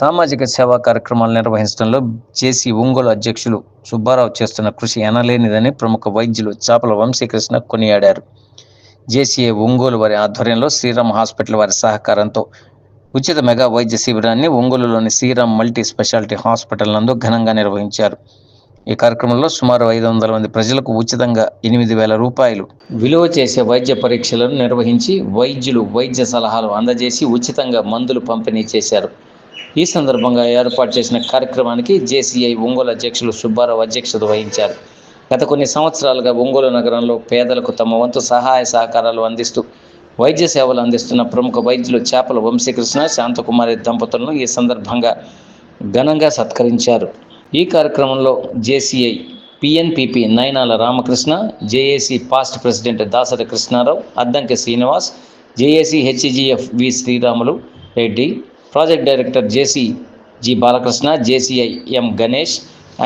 సామాజిక సేవా కార్యక్రమాలు నిర్వహించడంలో జేసీ ఒంగోలు అధ్యక్షులు సుబ్బారావు చేస్తున్న కృషి ఎనలేనిదని ప్రముఖ వైద్యులు చాపల వంశీకృష్ణ కొనియాడారు. జేసీఏ ఒంగోలు వారి ఆధ్వర్యంలో శ్రీరామ్ హాస్పిటల్ వారి సహకారంతో ఉచిత మెగా వైద్య శిబిరాన్ని ఒంగోలులోని శ్రీరామ్ మల్టీ స్పెషాలిటీ హాస్పిటల్ నందు ఘనంగా నిర్వహించారు. ఈ కార్యక్రమంలో సుమారు ఐదు వందల మంది ప్రజలకు ఉచితంగా ఎనిమిది వేల రూపాయలు విలువ చేసే వైద్య పరీక్షలను నిర్వహించి వైద్యులు వైద్య సలహాలు అందజేసి ఉచితంగా మందులు పంపిణీ చేశారు. ఈ సందర్భంగా ఏర్పాటు చేసిన కార్యక్రమానికి జేసీఐ ఒంగోలు అధ్యక్షులు సుబ్బారావు అధ్యక్షత వహించారు. గత కొన్ని సంవత్సరాలుగా ఒంగోలు నగరంలో పేదలకు తమ వంతు సహాయ సహకారాలు అందిస్తూ వైద్య సేవలు అందిస్తున్న ప్రముఖ వైద్యులు చేపల వంశీకృష్ణ శాంతకుమారి దంపతులను ఈ సందర్భంగా ఘనంగా సత్కరించారు. ఈ కార్యక్రమంలో JCI PNPP Nayanala Ramakrishna JAC past president Dasari Krishnarao Addanki Srinivas JAC HGF V Sriramulu Reddy project director JC G Balakrishna JCI M Ganesh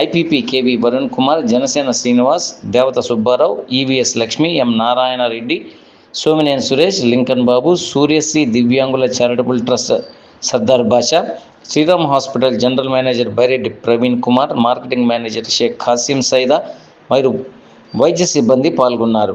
IPP KV Varun Kumar Janasena Srinivas Devata Subbarao EVS Lakshmi M Narayanareddy Somineni Suresh Lincoln Babu Suryasri దివ్యాంగుల charitable trust Sardar Basha Sriram hospital general manager Byreddy Praveen Kumar marketing manager Shaik Khasim Saida మరియు వైద్య సిబ్బంది పాల్గొన్నారు.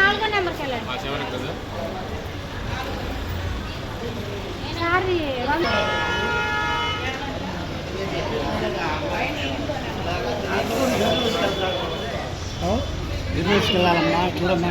నాలుగో నెంబర్కి వెళ్ళండి. Sorry తీసుకెళ్ళాలమ్మా చూడమ్మా.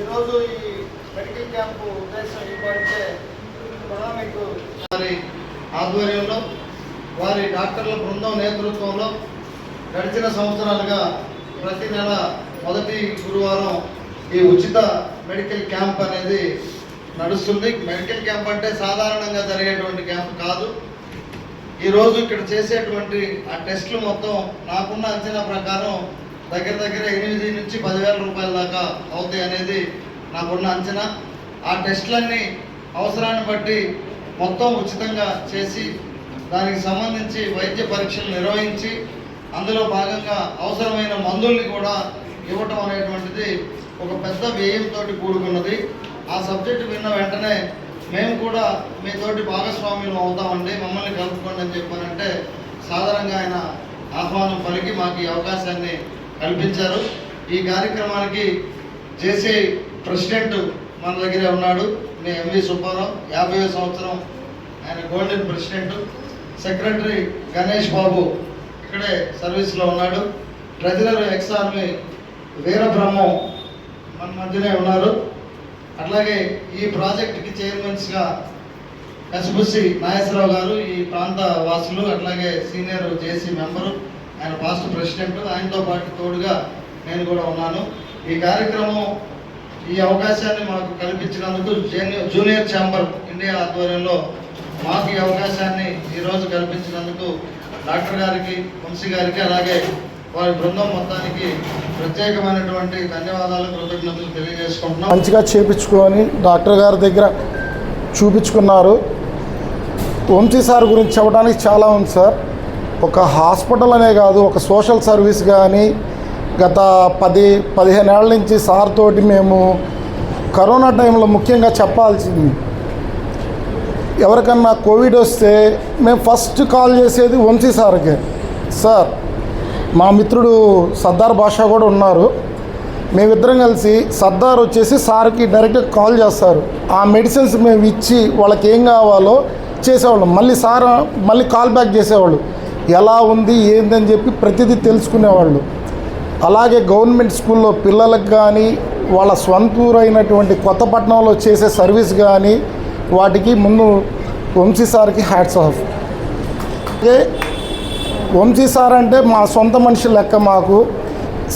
ఈరోజు ఈ డాక్టర్ల బృందం నేతృత్వంలో గడిచిన సంవత్సరాలుగా ప్రతి నెల మొదటి గురువారం ఈ ఉచిత మెడికల్ క్యాంప్ అనేది నడుస్తుంది. మెడికల్ క్యాంప్ అంటే సాధారణంగా జరిగేటువంటి క్యాంప్ కాదు. ఈరోజు ఇక్కడ చేసేటువంటి ఆ టెస్టులు మొత్తం నాకున్న అంచనా ప్రకారం దగ్గర దగ్గర ఎనిమిది నుంచి పదివేల రూపాయల దాకా అవుతాయి అనేది నాకున్న అంచనా. ఆ టెస్టులన్నీ అవసరాన్ని బట్టి మొత్తం ఉచితంగా చేసి దానికి సంబంధించి వైద్య పరీక్షలు నిర్వహించి అందులో భాగంగా అవసరమైన మందుల్ని కూడా ఇవ్వటం అనేటువంటిది ఒక పెద్ద వ్యయంతో కూడుకున్నది. ఆ సబ్జెక్టు విన్న వెంటనే మేము కూడా మీతోటి భాగస్వామ్యం అవుతామండి మమ్మల్ని కలుపుకోండి అని చెప్పానంటే సాధారణంగా ఆయన ఆహ్వానం పలికి మాకు ఈ అవకాశాన్ని కల్పించారు. ఈ కార్యక్రమానికి జేసీ ప్రెసిడెంట్ మన దగ్గరే ఉన్నాడు నేను ఎంవి సుబ్బారావు. యాభై సంవత్సరం ఆయన golden president. Secretary Ganesh Babu ఇక్కడే సర్వీస్లో ఉన్నాడు. ట్రెజరర్ ఎక్స్ ఆర్మీ వీరబ్రహ్మం మన మధ్యనే ఉన్నారు. అట్లాగే ఈ ప్రాజెక్ట్కి చైర్మన్స్గా కసిబుసి నాగేశ్వరరావు గారు ఈ ప్రాంత వాసులు అట్లాగే సీనియర్ జేసీ మెంబరు ఆయన పాస్ట్ ప్రెసిడెంట్ ఆయనతో పాటు తోడుగా నేను కూడా ఉన్నాను. ఈ కార్యక్రమం ఈ అవకాశాన్ని మాకు కల్పించినందుకు జూనియర్ జూనియర్ ఛాంబర్ ఇండియా ఆధ్వర్యంలో మాకు ఈ అవకాశాన్ని ఈరోజు కల్పించినందుకు డాక్టర్ గారికి వంశీ గారికి అలాగే వారి బృందం మొత్తానికి ప్రత్యేకమైనటువంటి ధన్యవాదాలు కృతజ్ఞతలు తెలియజేసుకుంటున్నాం. మంచిగా చేపించుకొని డాక్టర్ గారి దగ్గర చూపించుకున్నారు. వంశీ సార్ గురించి చెప్పడానికి చాలా ఉంది సార్. ఒక హాస్పిటల్ అనే కాదు ఒక సోషల్ సర్వీస్ కానీ గత పది పదిహేను ఏళ్ళ నుంచి సార్ తోటి మేము కరోనా టైంలో ముఖ్యంగా చెప్పాల్సింది ఎవరికన్నా కోవిడ్ వస్తే మేము ఫస్ట్ కాల్ చేసేది వంశీ సార్కే. సార్ మా మిత్రుడు సర్దార్ బాషా కూడా ఉన్నారు. మేమిద్దరం కలిసి సర్దార్ వచ్చేసి సార్కి డైరెక్ట్గా కాల్ చేస్తారు. ఆ మెడిసిన్స్ మేము ఇచ్చి వాళ్ళకి ఏం కావాలో చేసేవాళ్ళం. మళ్ళీ సార్ మళ్ళీ కాల్ బ్యాక్ చేసేవాళ్ళు. ఎలా ఉంది ఏందని చెప్పి ప్రతిదీ తెలుసుకునేవాళ్ళు. అలాగే గవర్నమెంట్ స్కూల్లో పిల్లలకు కానీ వాళ్ళ స్వంత ఊరు అయినటువంటి కొత్తపట్నంలో చేసే సర్వీస్ కానీ వాటికి ముందు వంశీ సార్కి హ్యాట్స్ ఆఫ్ అలాగే వంశీ సార్ అంటే మా సొంత మనిషి లెక్క మాకు.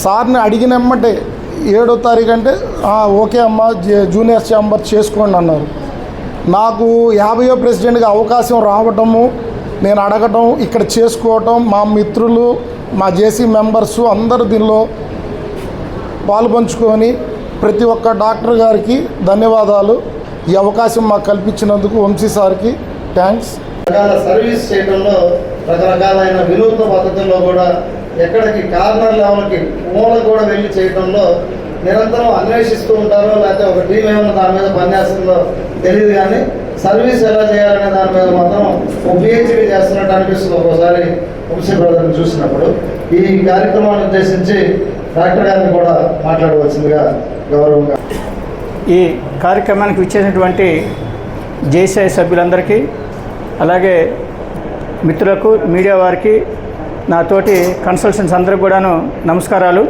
సార్ని అడిగినమ్మటే ఏడో తారీఖు అంటే ఓకే అమ్మ జూనియర్ ఛాంబర్ చేసుకోండి అన్నారు. నాకు యాభయో ప్రెసిడెంట్గా అవకాశం రావటము నేను అడగటం ఇక్కడ చేసుకోవటం మా మిత్రులు మా జేసీ మెంబర్స్ అందరూ దీనిలో పాలు పంచుకొని ప్రతి ఒక్క డాక్టర్ గారికి ధన్యవాదాలు. ఈ అవకాశం మాకు కల్పించినందుకు వంశీ సార్కి థ్యాంక్స్ సర్వీస్ చేయడంలో రకరకాలైన వినూత్న పద్ధతుల్లో కూడా ఎక్కడికి కార్నర్ లెవెల్కి మూల కూడా వెళ్ళి చేయడంలో నిరంతరం అన్వేషిస్తూ ఉంటారో లేకపోతే ఒక టీం ఏమైనా దాని మీద పనిచేస్తుందో తెలియదు కానీ సర్వీస్ ఎలా చేయాలనే దాని మీద మాత్రం ఒక పిహెచ్డీ చేస్తున్నట్టు అనిపిస్తుంది ఒక్కోసారి వంశీ బ్రదర్ని చూసినప్పుడు. ఈ కార్యక్రమాన్ని ఉద్దేశించి డాక్టర్ గారిని కూడా మాట్లాడవలసిందిగా గౌరవంగా ఈ కార్యక్రమానికి విచ్చేసినటువంటి జేసీఐ సభ్యులందరికీ అలాగే మిత్రులకు మీడియా వారికి నాతోటి కన్సల్టెన్స్ అందరికి కూడాను నమస్కారాలు.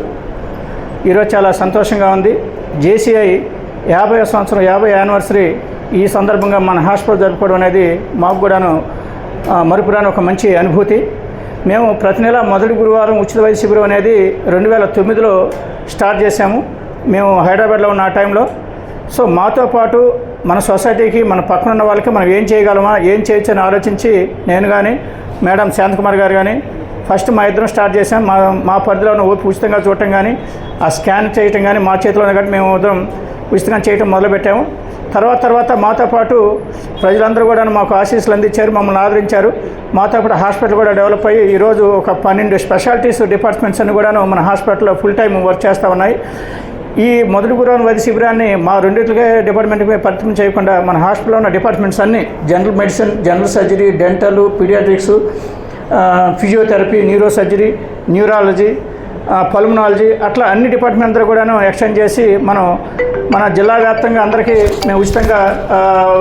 ఈరోజు చాలా సంతోషంగా ఉంది. జేసీఐ యాభై సంవత్సరం యాభై యానివర్సరీ ఈ సందర్భంగా మన హాస్పిటల్ జరుపుకోవడం అనేది మాకు కూడాను మరుపురాని ఒక మంచి అనుభూతి. మేము ప్రతి నెల మొదటి గురువారం ఉచిత వైద్య శిబిరం అనేది రెండు వేల తొమ్మిదిలో స్టార్ట్ చేశాము. మేము హైదరాబాద్లో ఉన్న ఆ టైంలో సో మాతో పాటు మన సొసైటీకి మన పక్కన ఉన్న వాళ్ళకి మనం ఏం చేయగలమా ఏం చేయొచ్చు అని ఆలోచించి నేను కానీ మేడం శాంతకుమార్ గారు కానీ ఫస్ట్ మా ఇద్దరం స్టార్ట్ చేసాం. మా మా పరిధిలో ఉన్న ఓపి ఉచితంగా చూడటం కానీ ఆ స్కాన్ చేయటం కానీ మా చేతిలో ఉన్న కాబట్టి మేము ఇద్దరం ఉచితంగా చేయటం మొదలుపెట్టాము. తర్వాత తర్వాత మాతో పాటు ప్రజలందరూ కూడా మాకు ఆశీస్సులు అందించారు మమ్మల్ని ఆదరించారు. మాతో పాటు హాస్పిటల్ కూడా డెవలప్ అయ్యి ఈరోజు ఒక పన్నెండు స్పెషాలిటీస్ డిపార్ట్మెంట్స్ అన్ని కూడా మన హాస్పిటల్లో ఫుల్ టైం వర్క్ చేస్తూ ఉన్నాయి. ఈ మొదటి గురువారం వైద్య శిబిరాన్ని మా రెండింటికే డిపార్ట్మెంట్పై పరిమితం చేయకుండా మన హాస్పిటల్లో ఉన్న డిపార్ట్మెంట్స్ అన్ని general medicine general surgery dental paediatrics physiotherapy neuro surgery neurology pulmonology అట్లా అన్ని డిపార్ట్మెంట్ అందరూ కూడాను ఎక్స్టెండ్ చేసి మనం మన జిల్లా వ్యాప్తంగా అందరికీ మేము ఉచితంగా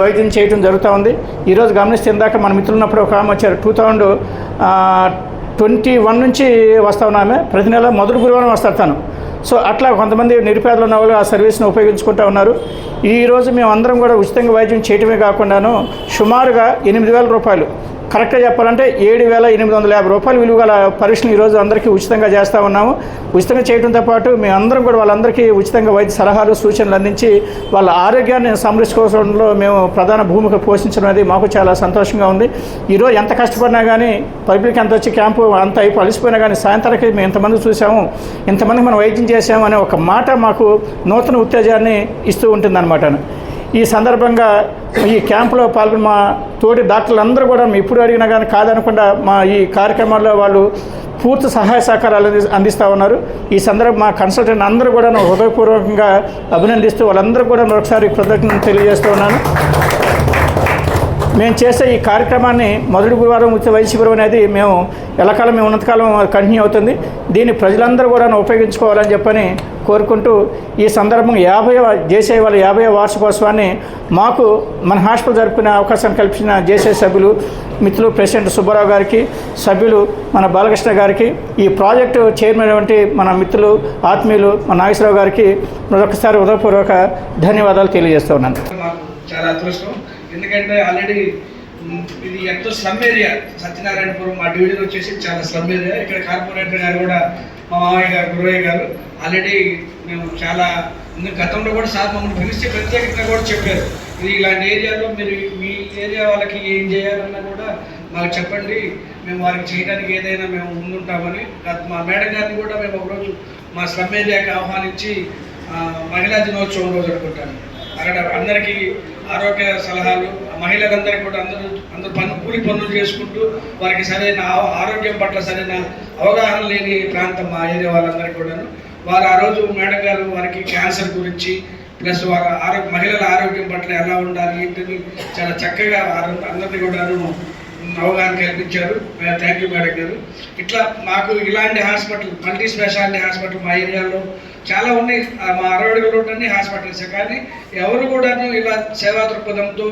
వైద్యం చేయడం జరుగుతూ ఉంది. ఈరోజు గమనిస్తే ఇందాక మన మిత్రులు ఉన్నప్పుడు ఒక ఆమె వచ్చారు. టూ థౌజండ్ ట్వంటీ వన్ నుంచి వస్తా ఉన్నామే ప్రతి నెల మొదటి గురువారం వస్తారు తను. సో అట్లా కొంతమంది నిరుపేదలు ఉన్న వాళ్ళు ఆ సర్వీస్ని ఉపయోగించుకుంటూ ఉన్నారు. ఈరోజు మేము అందరం కూడా ఉచితంగా వైద్యం చేయటమే కాకుండాను సుమారుగా ఎనిమిది వేల రూపాయలు కరెక్ట్గా చెప్పాలంటే ఏడు వేల ఎనిమిది వందల యాభై రూపాయలు విలువ గల పరీక్షలు ఈరోజు అందరికీ ఉచితంగా చేస్తూ ఉన్నాము. ఉచితంగా చేయడంతో పాటు మేము అందరం కూడా వాళ్ళందరికీ ఉచితంగా వైద్య సలహాలు సూచనలు అందించి వాళ్ళ ఆరోగ్యాన్ని సంరక్షించుకోవడంలో మేము ప్రధాన భూమిక పోషించడం అనేది మాకు చాలా సంతోషంగా ఉంది. ఈరోజు ఎంత కష్టపడినా కానీ పబ్లిక్ ఎంత వచ్చి క్యాంపు అంత అయిపో అలసిపోయినా కానీ సాయంత్రానికి మేము ఇంతమంది చూసాము ఇంతమందికి మనం వైద్యం చేసాము అనే ఒక మాట మాకు నూతన ఉత్తేజాన్ని ఇస్తూ ఉంటుందన్నమాట. ఈ సందర్భంగా ఈ క్యాంపులో పాల్గొన్న మా తోటి డాక్టర్లు అందరూ కూడా మేము ఎప్పుడు అడిగినా కానీ కాదనకుండా మా ఈ కార్యక్రమాల్లో వాళ్ళు పూర్తి సహాయ సహకారాలు అంది- అందిస్తూ ఉన్నారు. ఈ సందర్భం మా కన్సల్టెంట్ అందరూ కూడా హృదయపూర్వకంగా అభినందిస్తూ వాళ్ళందరూ కూడా మరొకసారి కృతజ్ఞతలు తెలియజేస్తూ ఉన్నాను. మేము చేసే ఈ కార్యక్రమాన్ని మొదటి గురువారం ఉచిత వైద్య శిబిరం అనేది మేము ఎల్లకాలం మేము ఉన్నంతకాలం కంటిన్యూ అవుతుంది. దీన్ని ప్రజలందరూ కూడా ఉపయోగించుకోవాలని చెప్పని కోరుకుంటూ ఈ సందర్భంగా యాభై జేసీ వాళ్ళ యాభై వార్షికోత్సవాన్ని మాకు మన హాస్పిటల్ జరుపుకునే అవకాశం కల్పించిన జేసీ సభ్యులు మిత్రులు ప్రెసిడెంట్ సుబ్బారావు గారికి సభ్యులు మన బాలకృష్ణ గారికి ఈ ప్రాజెక్టు చైర్మన్ వంటి మన మిత్రులు ఆత్మీయులు మన నాగేశ్వరరావు గారికి మరొకసారి హృదయపూర్వక ధన్యవాదాలు తెలియజేస్తూ ఉన్నాను. చాలా అదృష్టం. ఎందుకంటే ఆల్రెడీ ఇది ఎంతో స్లమ్ ఏరియా సత్యనారాయణపురం మా డివిజన్ వచ్చేసి చాలా స్లమ్ ఏరియా ఇక్కడ కార్పొరేటర్ గారు కూడా మా మామయ్య గారు గురయ్య గారు ఆల్రెడీ మేము చాలా గతంలో కూడా సార్ మమ్మల్ని పిలిస్తే ప్రత్యేకంగా కూడా చెప్పారు. ఇది ఇలాంటి ఏరియాలో మీరు మీ ఏరియా వాళ్ళకి ఏం చేయాలన్నా కూడా మాకు చెప్పండి. మేము వారికి చేయడానికి ఏదైనా మేము ముందుంటామని. మా మేడం గారిని కూడా మేము ఒకరోజు మా స్లమ్ ఏరియాకి ఆహ్వానించి మహిళా దినోత్సవం రోజు అనుకుంటాను అక్కడ అందరికీ ఆరోగ్య సలహాలు మహిళలందరికీ కూడా అందరూ అందరూ పన్ను కూలి పనులు చేసుకుంటూ వారికి సరైన ఆరోగ్యం పట్ల సరైన అవగాహన లేని ప్రాంతం మా ఏరియా వాళ్ళందరికీ కూడాను. వారు ఆ రోజు మేడం గారు వారికి క్యాన్సర్ గురించి ప్లస్ వారి ఆరోగ్య మహిళల ఆరోగ్యం పట్ల ఎలా ఉండాలి ఏంటని చాలా చక్కగా అందరినీ కూడాను అవగాహన కల్పించారు. థ్యాంక్ యూ మేడం గారు. ఇట్లా మాకు ఇలాంటి హాస్పిటల్ మల్టీ స్పెషాలిటీ హాస్పిటల్ మా ఏరియాలో చాలా ఉన్నాయి మా అరవై అడుగులు హాస్పిటల్సే హాస్పిటల్స్ కానీ ఎవరు కూడాను ఇలా సేవా దృక్పథంతో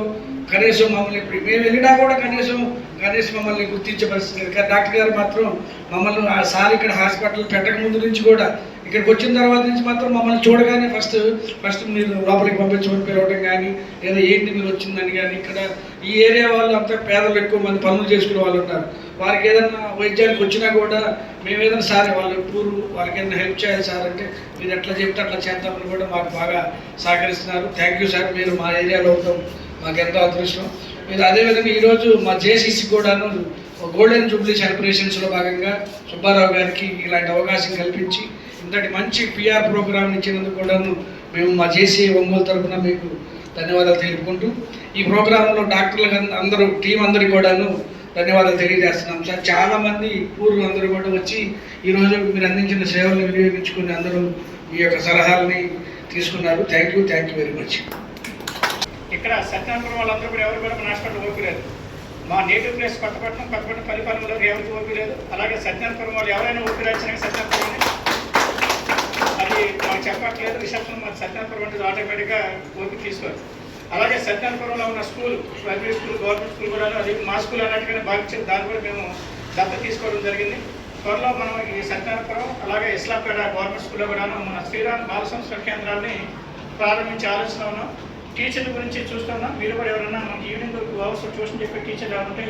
కనీసం మమ్మల్ని ఇప్పుడు మేము వెళ్ళినా కూడా కనీసం కనీసం మమ్మల్ని గుర్తించే పరిస్థితి లేదు. కానీ డాక్టర్ గారు మాత్రం మమ్మల్ని ఆ సార్ ఇక్కడ హాస్పిటల్ పెట్టక ముందు నుంచి కూడా ఇక్కడికి వచ్చిన తర్వాత నుంచి మాత్రం మమ్మల్ని చూడగానే ఫస్ట్ ఫస్ట్ మీరు లోపలికి పంపించమని పిలవడం కానీ లేదా ఏంటి మీరు వచ్చిందని కానీ ఇక్కడ ఈ ఏరియా వాళ్ళు అంతా పేదలు ఎక్కువ మంది పనులు చేసుకునే వాళ్ళు ఉంటారు వారికి ఏదైనా వైద్యానికి వచ్చినా కూడా మేము ఏదైనా సార్ వాళ్ళు పూర్ వాళ్ళకి ఏదైనా హెల్ప్ చేయాలి సార్ అంటే మీరు ఎట్లా చెప్తే అట్లా చేద్దామని కూడా మాకు బాగా సహకరిస్తున్నారు. థ్యాంక్ యూ సార్ మీరు మా ఏరియాలో ఉండడం మాకు ఎంతో అదృష్టం. మీరు అదేవిధంగా ఈరోజు మా జేసీసీ కూడాను గోల్డెన్ జూబ్లీ సెలబ్రేషన్స్లో భాగంగా సుబ్బారావు గారికి ఇలాంటి అవకాశం కల్పించి ఇంతటి మంచి పిఆర్ ప్రోగ్రామ్ ఇచ్చినందుకు కూడాను మేము మా జేసీ ఒంగోలు తరఫున మీకు ధన్యవాదాలు తెలుపుకుంటూ ఈ ప్రోగ్రాంలో డాక్టర్లకు అందరూ టీం అందరికి కూడాను ధన్యవాదాలు తెలియజేస్తున్నాం. సార్ చాలామంది పూర్వులు అందరూ కూడా వచ్చి ఈరోజు మీరు అందించిన సేవలను వినియోగించుకుని అందరూ మీ యొక్క సలహాలని తీసుకున్నారు. Thank you thank you very much ఇక్కడ సత్యానపురం వాళ్ళందరూ కూడా ఎవరు కూడా మన హాస్పిటల్ మా నేటివ్ ప్లేస్ కొత్తపట్నం కొత్తపట్నం పరిపాలనలో ఎవరికి ఓపిలేదు అలాగే సత్యానపురం వాళ్ళు ఎవరైనా ఓపీ రాసినా సత్యానపురం అది మాకు చెప్పట్లేదు రిసెప్షన్ మాకు సత్యానపురం అంటే ఆటోమేటిక్గా ఓపి తీసుకోవాలి. అలాగే సత్యానపురంలో ఉన్న school private school government school కూడా అది మా స్కూల్ అన్నట్టుగానే భావించింది దాన్ని కూడా మేము దత్త తీసుకోవడం జరిగింది. త్వరలో మనం ఈ సత్యానపురం అలాగే ఇస్లాంపేట గవర్నమెంట్ స్కూల్లో కూడా మన శ్రీరామ్ బాల సంస్కరణ కేంద్రాన్ని ప్రారంభించే ఆలోచన ఉన్నాం. టీచర్ల గురించి చూస్తున్నాం. మీరు కూడా ఎవరైనా మాకు ఈవినింగ్ అవర్స్ ట్యూషన్ చెప్పి టీచర్ ఉంటే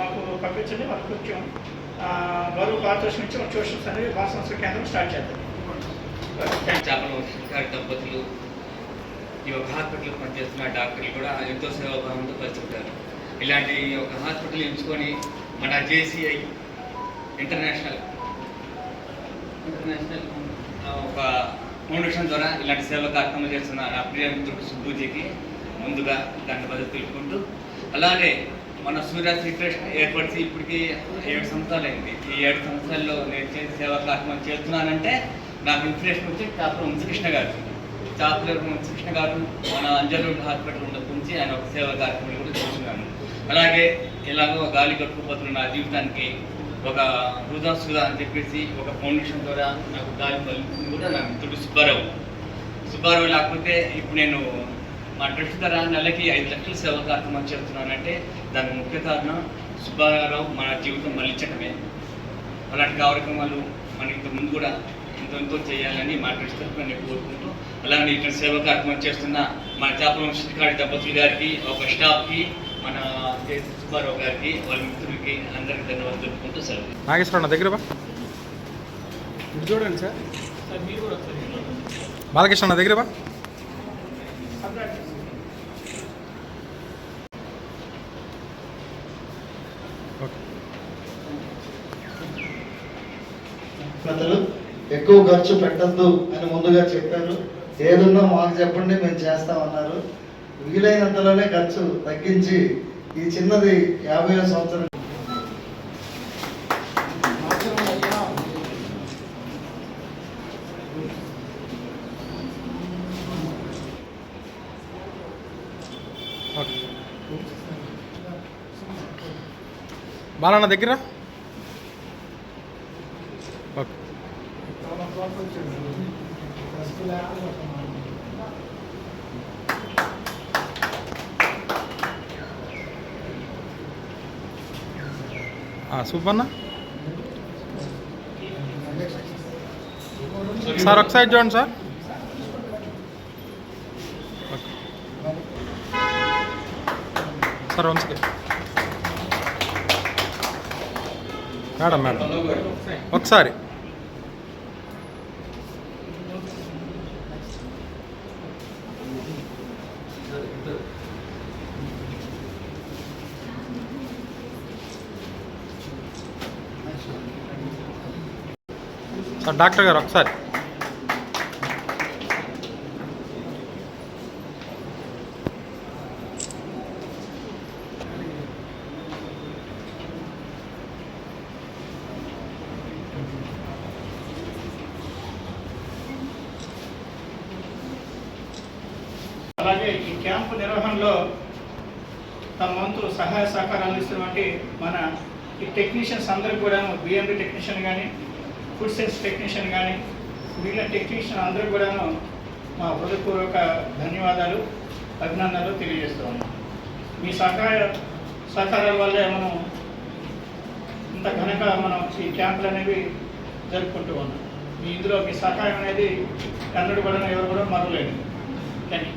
మాకు పంపించండి. వాళ్ళకి కొంచెం గౌరవ పారితోషం ఇచ్చి మన ట్యూషన్స్ అనేది బాల సంస్కరణ కేంద్రం స్టార్ట్ చేద్దాం. చేపల దంపతులు ఈ ఒక హాస్పిటల్ పనిచేస్తున్న డాక్టర్లు కూడా ఎంతో సేవాభావంతో పనిచేస్తారు ఇలాంటి ఒక హాస్పిటల్ ఎంచుకొని మన జేసీఐ ఇంటర్నేషనల్ ఇంటర్నేషనల్ ఒక ఫౌండేషన్ ద్వారా ఇలాంటి సేవా కార్యక్రమాలు చేస్తున్న నా ప్రియ మిత్రుడు సుబ్బుజీకి ముందుగా ధన్యవాదాలు తెలుపుకుంటూ అలానే మన సూర్య ట్రస్ట్ ఏర్పడిచి ఇప్పటికి ఏడు సంవత్సరాలు అయింది ఈ ఏడు సంవత్సరాల్లో నేను చేసే సేవా కార్యక్రమం చేస్తున్నానంటే నాకు ఇన్స్పిరేషన్ వచ్చి డాక్టర్ వంశకృష్ణ గారు. డాక్టర్ శిక్షణ గారు మన అంజలు హాస్పిటల్ ఉన్నప్పటి నుంచి ఆయన ఒక సేవా కార్యక్రమం కూడా చేస్తున్నాను అలాగే ఎలాగో గాలి కట్టుకుపోతున్న నా జీవితానికి ఒక వృధా సుధా అని చెప్పేసి ఒక ఫౌండేషన్ ద్వారా నాకు గాలి పలుకుతుంది కూడా నా మిత్రుడు సుబ్బారావు. సుబ్బారావు లేకపోతే ఇప్పుడు నేను మా ట్రస్ట్ ధర నెలకి ఐదు లక్షల సేవా కార్యక్రమం చేస్తున్నానంటే దానికి ముఖ్య కారణం సుబ్బారావు మన జీవితం మళ్ళించడమే అలాంటి కార్యక్రమాలు మన ఇంతకు ముందు కూడా ఆలోచనతో చేయాలని మా ట్రస్ట్ తరఫున నేను కోరుకుంటూ. అలానే ఇక్కడ సేవా కార్యక్రమం చేస్తున్న మన చేపల శ్రీకాడి దంపతులు గారికి ఒక స్టాఫ్కి మన. సుబ్బారావు గారికి వాళ్ళ మిత్రులకి అందరికీ ధన్యవాదాలు తెలుపుకుంటూ సెలవు. నాగేశ్వర అన్న దగ్గర చూడండి సార్. బాలకృష్ణ దగ్గర బా. ఓకే. పెద్దలు ఎక్కువ ఖర్చు పెట్టద్దు అని ముందుగా చెప్పారు. ఏదున్నా మాకు చెప్పండి మేము చేస్తామన్నారు వీలైనంతలోనే ఖర్చు తగ్గించి ఈ చిన్నది యాభై సంవత్సరం బాలన్న దగ్గర? సుబ్బన్న? సార్ ఒక సైడ్ చూడండి sir. Sir one second madam madam. ఒకసారి. డాక్టర్ గారు ఒకసారి. అలాగే ఈ క్యాంపు నిర్వహణలో తమ వంతు సహాయ సహకారాలు అందిస్తున్నటువంటి మన ఈ టెక్నీషియన్స్ అందరికీ కూడా బిఎండి టెక్నీషియన్ కానీ ఫుడ్ సైన్స్ టెక్నీషియన్ కానీ మిగిలిన టెక్నీషియన్ అందరూ కూడాను మా హృదయపూర్వక ధన్యవాదాలు అభినందనలు తెలియజేస్తూ మీ సహాయ సహకారాల వల్లే మనం ఇంత ఘనంగా మనం ఈ క్యాంపులు అనేవి జరుపుకుంటూ ఉన్నాం. మీ ఇందులో మీ సహాయం అనేది ఎన్నడూ కూడా ఎవరు కూడా మరవలేదు thank you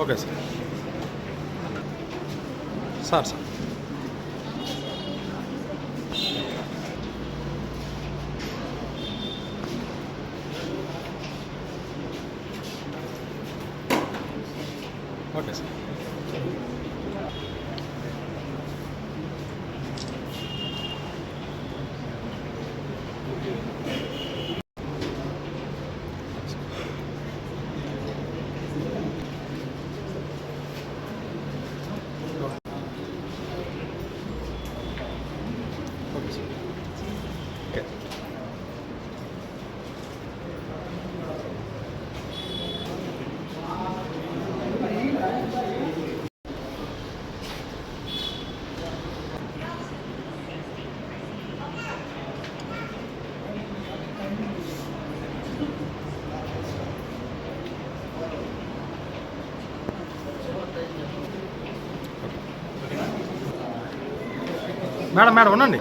okay sir sir sir okay sir okay sir okay madam madam ఉండండి.